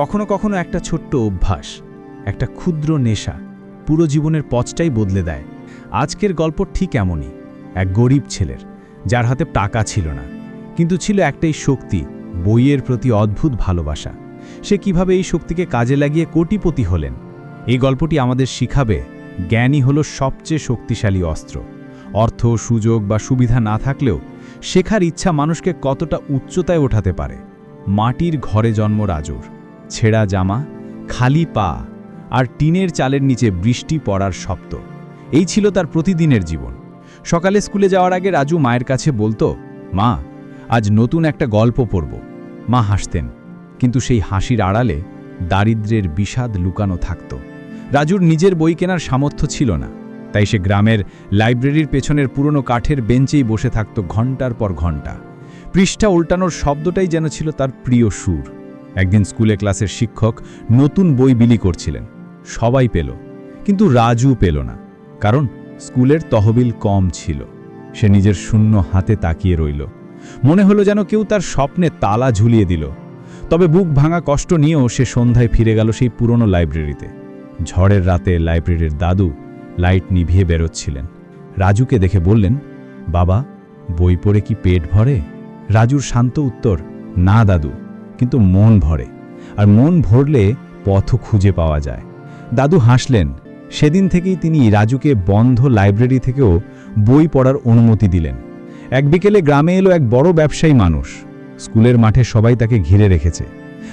কখনো কখনো একটা ছোট্ট অভ্যাস, একটা ক্ষুদ্র নেশা পুরো জীবনের পথটাই বদলে দেয়। আজকের গল্প ঠিক এমনই, এক গরিব ছেলের, যার হাতে টাকা ছিল না, কিন্তু ছিল একটাই শক্তি, বইয়ের প্রতি অদ্ভুত ভালোবাসা। সে কীভাবে এই শক্তিকে কাজে লাগিয়ে কোটিপতি হলেন? এই গল্পটি আমাদের শিখাবে, জ্ঞানই হলো সবচেয়ে শক্তিশালী অস্ত্র। অর্থ, সুযোগ বা সুবিধা না থাকলেও শেখার ইচ্ছা মানুষকে কতটা উচ্চতায় ওঠাতে পারে। মাটির ঘরে জন্ম রাজুর। ছেঁড়া জামা, খালি পা আর টিনের চালের নিচে বৃষ্টি পড়ার শব্দ। এই ছিল তার প্রতিদিনের জীবন। সকালে স্কুলে যাওয়ার আগে রাজু মায়ের কাছে বলতো, মা, আজ নতুন একটা গল্প পড়ব। মা হাসতেন, কিন্তু সেই হাসির আড়ালে দারিদ্র্যের বিষাদ লুকানো থাকত। রাজুর নিজের বই কেনার সামর্থ্য ছিল না, তাই সে গ্রামের লাইব্রেরির পেছনের পুরনো কাঠের বেঞ্চেই বসে থাকত ঘণ্টার পর ঘণ্টা পৃষ্ঠা উল্টানোর শব্দটাই যেন ছিল তার প্রিয় সুর। একদিন স্কুলে ক্লাসের শিক্ষক নতুন বই বিলি করছিলেন। সবাই পেল, কিন্তু রাজু পেল না, কারণ স্কুলের তহবিল কম ছিল। সে নিজের শূন্য হাতে তাকিয়ে রইল। মনে হলো যেন কেউ তার স্বপ্নে তালা ঝুলিয়ে দিল। তবে বুক ভাঙা কষ্ট নিয়েও সে সন্ধ্যায় ফিরে গেল সেই পুরনো লাইব্রেরিতে। ঝড়ের রাতে লাইব্রেরির দাদু লাইট নিভিয়ে বেরোচ্ছিলেন। রাজুকে দেখে বললেন, বাবা, বই পড়ে কি পেট ভরে? রাজুর শান্ত উত্তর, না, দাদু। কিন্তু মন ভরে। আর মন ভরলে পথও খুঁজে পাওয়া যায়। দাদু হাসলেন। সেদিন থেকেই তিনি রাজুকে বন্ধ লাইব্রেরি থেকেও বই পড়ার অনুমতি দিলেন। এক বিকেলে গ্রামে এলো এক বড় ব্যবসায়ী মানুষ। স্কুলের মাঠে সবাই তাকে ঘিরে রেখেছে।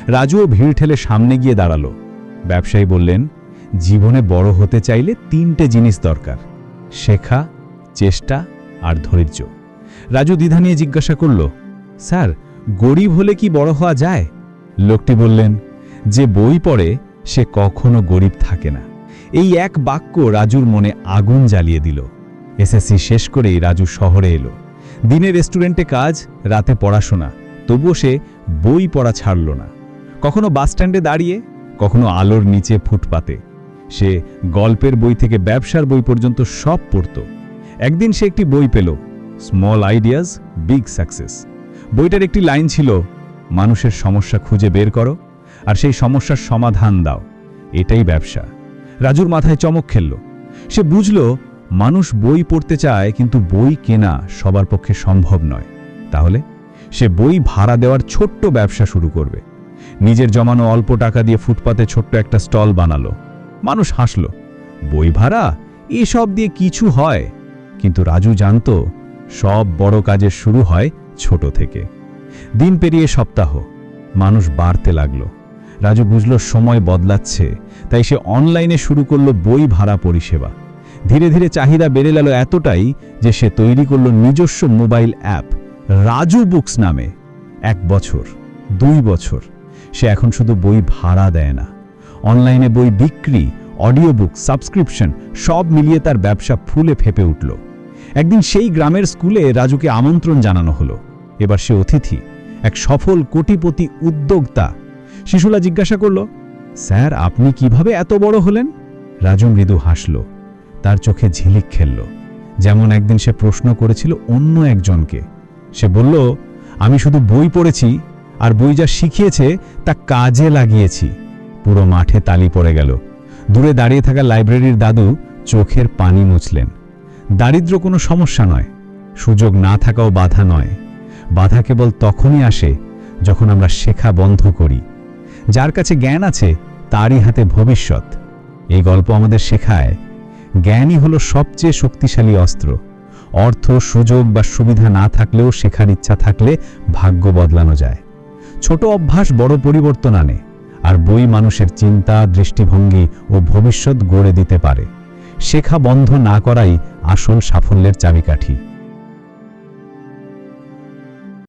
রাজুও ভিড় ঠেলে সামনে গিয়ে দাঁড়াল। ব্যবসায়ী বললেন, জীবনে বড় হতে চাইলে তিনটে জিনিস দরকার। শেখা, চেষ্টা আর ধৈর্য। রাজু দ্বিধা নিয়ে জিজ্ঞাসা করল, স্যার গরিব হলে কি বড় হওয়া যায়? লোকটি বললেন, যে বই পড়ে, সে কখনো গরিব থাকে না। এই এক বাক্য রাজুর মনে আগুন জ্বালিয়ে দিল। এসএসসি শেষ করেই রাজু শহরে এলো। দিনে রেস্টুরেন্টে কাজ, রাতে পড়াশোনা, তবুও সে বই পড়া ছাড়ল না। কখনো বাসস্ট্যান্ডে দাঁড়িয়ে, কখনো আলোর নিচে ফুটপাতে। সে গল্পের বই থেকে ব্যবসার বই পর্যন্ত সব পড়ত। একদিন সে একটি বই পেল স্মল আইডিয়াস বিগ সাকসেস বইটার একটি লাইন ছিল, মানুষের সমস্যা খুঁজে বের করো, আর সেই সমস্যার সমাধান দাও। এটাই ব্যবসা। রাজুর মাথায় চমক খেলল। সে বুঝল, মানুষ বই পড়তে চায়, কিন্তু বই কেনা সবার পক্ষে সম্ভব নয়। তাহলে সে বই ভাড়া দেওয়ার ছোট্ট ব্যবসা শুরু করবে। নিজের জমানো অল্প টাকা দিয়ে ফুটপাতে ছোট্ট একটা স্টল বানালো। মানুষ হাসল, বই ভাড়া? এসব দিয়ে কিছু হয়? কিন্তু রাজু জানত, সব বড় কাজের শুরু হয় ছোট থেকে। দিন পেরিয়ে সপ্তাহ, মানুষ বাড়তে লাগল। রাজু বুঝল সময় বদলাচ্ছে, তাই সে অনলাইনে শুরু করল বই ভাড়া পরিষেবা। ধীরে ধীরে চাহিদা বেড়ে গেল এতটাই যে সে তৈরি করল নিজস্ব মোবাইল অ্যাপ, রাজু বুকস নামে। এক বছর, দুই বছর, সে এখন শুধু বই ভাড়া দেয় না। অনলাইনে বই বিক্রি, অডিও বুক, সাবস্ক্রিপশন, সব মিলিয়ে তার ব্যবসা ফুলে ফেপে উঠল। একদিন সেই গ্রামের স্কুলে রাজুকে আমন্ত্রণ জানানো হলো। এবার সে অতিথি, এক সফল কোটিপতি উদ্যোক্তা। শিশুলা জিজ্ঞাসা করল, স্যার, আপনি কীভাবে এত বড় হলেন? রাজু মৃদু হাসল, তার চোখে ঝিলিক খেলল, যেমন একদিন সে প্রশ্ন করেছিল অন্য একজনকে। সে বলল, আমি শুধু বই পড়েছি, আর বই যা শিখিয়েছে তা কাজে লাগিয়েছি। পুরো মাঠে তালি পড়ে গেল। দূরে দাঁড়িয়ে থাকা লাইব্রেরির দাদু চোখের পানি মুছলেন। দারিদ্র কোনো সমস্যা নয়, সুযোগ না থাকাও বাধা নয়। বাধা কেবল তখনই আসে যখন আমরা শেখা বন্ধ করি। যার কাছে জ্ঞান আছে, তারই হাতে ভবিষ্যৎ। এই গল্প আমাদের শেখায়, জ্ঞানই হলো সবচেয়ে শক্তিশালী অস্ত্র। অর্থ, সুযোগ বা সুবিধা না থাকলেও শেখার ইচ্ছা থাকলে ভাগ্য বদলানো যায়। ছোট অভ্যাস বড় পরিবর্তন আনে, আর বই মানুষের চিন্তা, দৃষ্টিভঙ্গি ও ভবিষ্যৎ গড়ে দিতে পারে। শেখা বন্ধ না করাই আসল সাফল্যের চাবিকাঠি।